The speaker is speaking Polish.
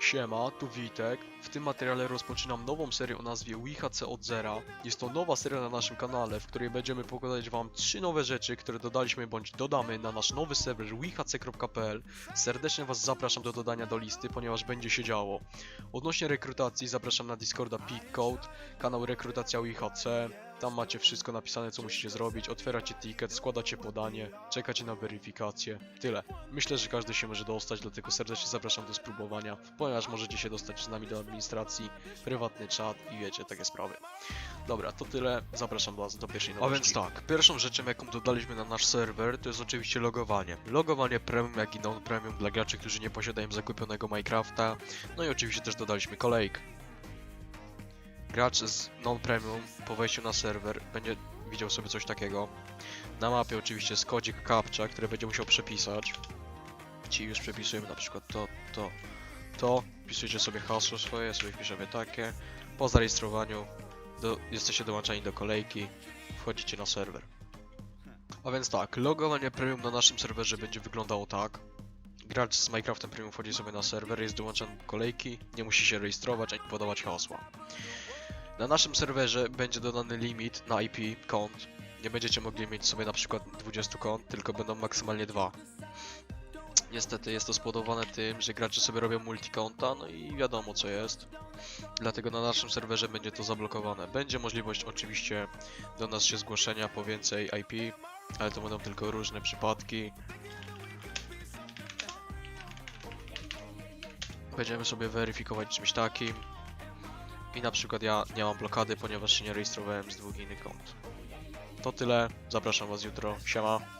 Siema, tu Witek. W tym materiale rozpoczynam nową serię o nazwie WIHC od zera. Jest to nowa seria na naszym kanale, w której będziemy pokazać wam trzy nowe rzeczy, które dodaliśmy bądź dodamy na nasz nowy serwer wihc.pl. Serdecznie was zapraszam do dodania do listy, ponieważ będzie się działo. Odnośnie rekrutacji zapraszam na Discorda Peak Code, kanał Rekrutacja WIHC. Tam macie wszystko napisane, co musicie zrobić. Otwieracie ticket, składacie podanie, czekacie na weryfikację. Tyle. Myślę, że każdy się może dostać, dlatego serdecznie zapraszam do spróbowania, ponieważ możecie się dostać z nami do administracji, prywatny czat i wiecie, takie sprawy. Dobra, to tyle. Zapraszam was do pierwszej nowości. A więc tak, pierwszą rzeczą, jaką dodaliśmy na nasz serwer, to jest oczywiście logowanie. Logowanie premium, jak i non-premium dla graczy, którzy nie posiadają zakupionego Minecrafta. No i oczywiście też dodaliśmy kolejkę. Gracz z non-premium po wejściu na serwer będzie widział sobie coś takiego. Na mapie oczywiście jest kodzik captcha, który będzie musiał przepisać. Ci już przepisujemy na przykład to, to, to. Wpisujecie sobie hasło swoje, sobie wpiszemy takie. Po zarejestrowaniu do, jesteście dołączani do kolejki, wchodzicie na serwer. A więc tak, logowanie premium na naszym serwerze będzie wyglądało tak. Gracz z Minecraftem Premium wchodzi sobie na serwer, jest dołączony do kolejki, nie musi się rejestrować ani podawać hasła. Na naszym serwerze będzie dodany limit na IP kont. Nie będziecie mogli mieć sobie na przykład 20 kont, tylko będą maksymalnie dwa. Niestety jest to spowodowane tym, że gracze sobie robią multikonta, no i wiadomo co jest. Dlatego na naszym serwerze będzie to zablokowane. Będzie możliwość oczywiście do nas się zgłoszenia po więcej IP, ale to będą tylko różne przypadki. Będziemy sobie weryfikować czymś takim. I na przykład ja nie mam blokady, ponieważ się nie rejestrowałem z dwóch innych kont. To tyle, zapraszam was jutro, siema.